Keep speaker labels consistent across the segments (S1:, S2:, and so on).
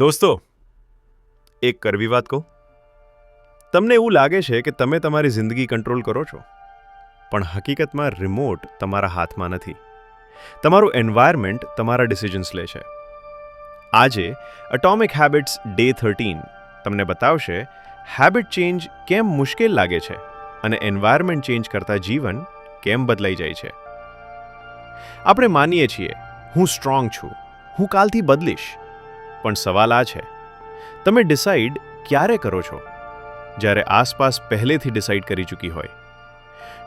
S1: દોસ્તો, એક કરવી વાત કહું? તમને એવું લાગે છે કે તમે તમારી જિંદગી કંટ્રોલ કરો છો, પણ હકીકતમાં રિમોટ તમારા હાથમાં નથી. તમારું એન્વાયરમેન્ટ તમારા ડિસિઝન્સ લે છે. આજે અટોમિક હેબિટ્સ ડે થર્ટીન તમને બતાવશે હેબિટ ચેન્જ કેમ મુશ્કેલ લાગે છે અને એન્વાયરમેન્ટ ચેન્જ કરતા જીવન કેમ બદલાઈ જાય છે. આપણે માનીએ છીએ, હું સ્ટ્રોંગ છું, હું કાલથી બદલીશ. પણ સવાલ આ છે. તમે ડિસાઈડ ક્યારે કરો છો? જ્યારે આસપાસ પહેલેથી ડિસાઈડ કરી ચૂકી હોય.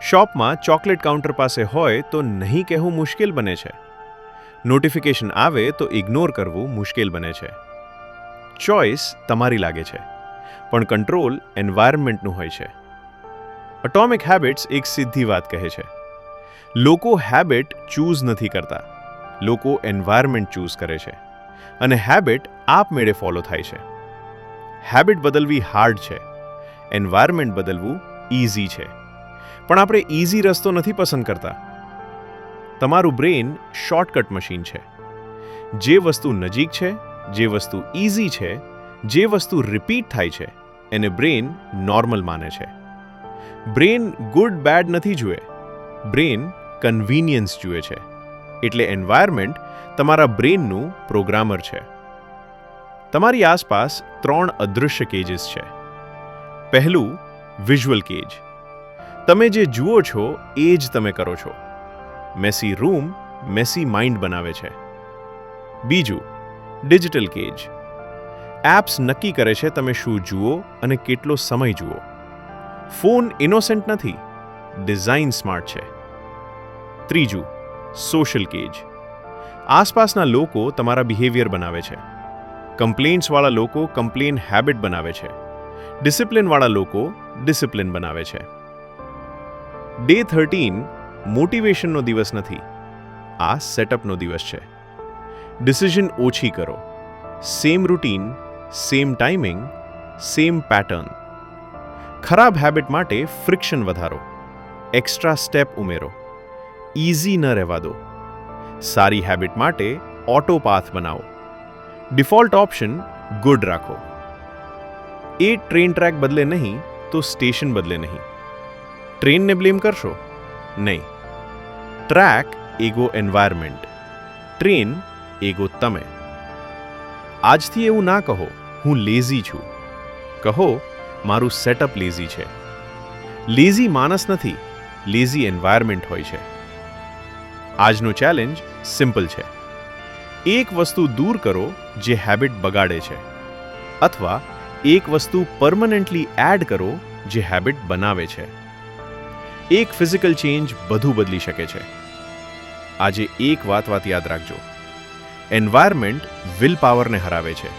S1: શોપમાં ચોકલેટ કાઉન્ટર પાસે હોય તો નહીં કહેવું મુશ્કેલ બને છે. નોટિફિકેશન આવે તો ઇગ્નોર કરવું મુશ્કેલ બને છે. ચોઇસ તમારી લાગે છે, પણ કંટ્રોલ એન્વાયરમેન્ટનું હોય છે. અટોમિક હેબિટ્સ એક સીધી વાત કહે છે. લોકો હેબિટ ચૂઝ નથી કરતા. લોકો એન્વાયરમેન્ટ ચૂઝ કરે છે. અને હેબિટ આપમેળે ફોલો થાય છે. હેબિટ બદલવી હાર્ડ છે. એન્વાયરમેન્ટ બદલવું ઇઝી છે. પણ આપણે ઇઝી રસ્તો નથી પસંદ કરતા. તમારું બ્રેન શોર્ટકટ મશીન છે. જે વસ્તુ નજીક છે, જે વસ્તુ ઇઝી છે, જે વસ્તુ રિપીટ થાય છે, એને બ્રેન નોર્મલ માને છે. બ્રેન ગુડ બેડ નથી જુએ. બ્રેન કન્વીનિયન્સ જુએ છે. એટલે એન્વાયરમેન્ટ તમારા બ્રેનનું પ્રોગ્રામર છે. તમારી આસપાસ ત્રણ અદૃશ્ય કેજીસ છે. પહેલું વિઝ્યુઅલ કેજ તમે જે જુઓ છો, એ જ તમે કરો છો. મેસી રૂમ મેસી માઇન્ડ બનાવે છે. બીજું ડિજિટલ કેજ એપ્સ નક્કી કરે છે તમે શું જુઓ અને કેટલો સમય જુઓ. ફોન ઇનોસેન્ટ નથી ડિઝાઇન સ્માર્ટ છે. ત્રીજું સોશિયલ કેજ. આસપાસના લોકો તમારા બિહેવિયર બનાવે છે. કમ્પ્લેન્ટ્સવાળા લોકો કમ્પ્લેન હેબિટ બનાવે છે. ડિસિપ્લિનવાળા લોકો ડિસિપ્લિન બનાવે છે. ડે થર્ટીન, મોટિવેશનનો દિવસ નથી. આ સેટઅપનો દિવસ છે. ડિસિઝન ઓછી કરો. Same routine, same timing, same pattern. ખરાબ હેબિટ માટે ફ્રિક્શન વધારો. એક્સ્ટ્રા સ્ટેપ ઉમેરો. ઇઝી ન રહેવા દો. સારી હેબિટ માટે ઓટો પાથ બનાવો. ડિફોલ્ટ ઓપ્શન, ગુડ રાખો. એ ટ્રેન ટ્રેક બદલે નહીં, તો સ્ટેશન બદલે નહીં. ટ્રેનને બ્લેમ કરશો? નહીં. Track ago environment. Train ago તમે. આજથી એવું ના કહો, હું લેઝી છું. કહો, મારું સેટઅપ લેઝી છે. લેઝી માણસ નથી, લેઝી એન્વાયરમેન્ટ હોય છે. આજનો ચેલેન્જ સિમ્પલ છે. એક વસ્તુ દૂર કરો જે હેબિટ બગાડે છે, અથવા એક વસ્તુ પરમનન્ટલી એડ કરો જે હેબિટ બનાવે છે. એક ફિઝિકલ ચેન્જ બધું બદલી શકે છે. આજે એક વાત વાત યાદ રાખજો. એન્વાયરમેન્ટ વિલ પાવરને હરાવે છે.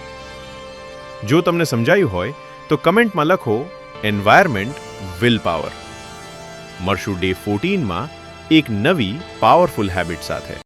S1: જો તમને સમજાયું હોય, તો કમેન્ટમાં લખો એન્વાયરમેન્ટ વિલ પાવર મળશું ડે ફોર્ટીનમાં એક નવી પાવરફુલ હેબિટ સાથે.